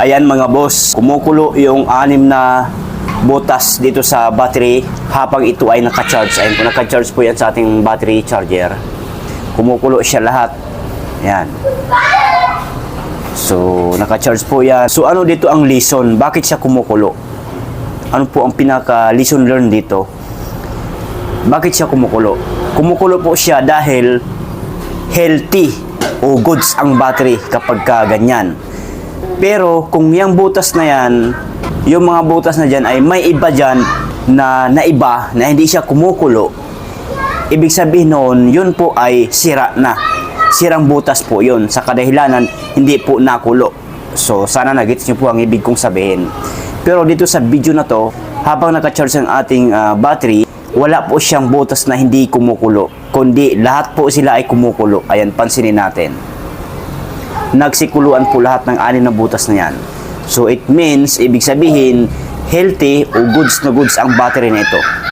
Ayan mga boss, kumukulo yung anim na butas dito sa battery habang ito ay naka-charge. Ayan po, naka-charge po yan sa ating battery charger. Kumukulo siya lahat. Yan. So, naka-charge po yan. So, ano dito ang lesson? Bakit siya kumukulo? Ano po ang pinaka-lesson learned dito? Bakit siya kumukulo? Kumukulo po siya dahil healthy o goods ang battery kapag ka ganyan. Pero kung yung butas na yan, yung mga butas na dyan ay may iba dyan na naiba na hindi siya kumukulo, ibig sabihin noon, yun po ay sira na. Sirang butas po yun. Sa kadahilanan, hindi po nakulo. So, sana nagets nyo po ang ibig kong sabihin. Pero dito sa video na to, habang naka-charge ang ating ah, battery, wala po siyang butas na hindi kumukulo. Kundi lahat po sila ay kumukulo. Ayan, pansinin natin nagsikuluan po lahat ng anim na butas na yan. So it means, ibig sabihin, healthy o goods na goods ang battery na ito.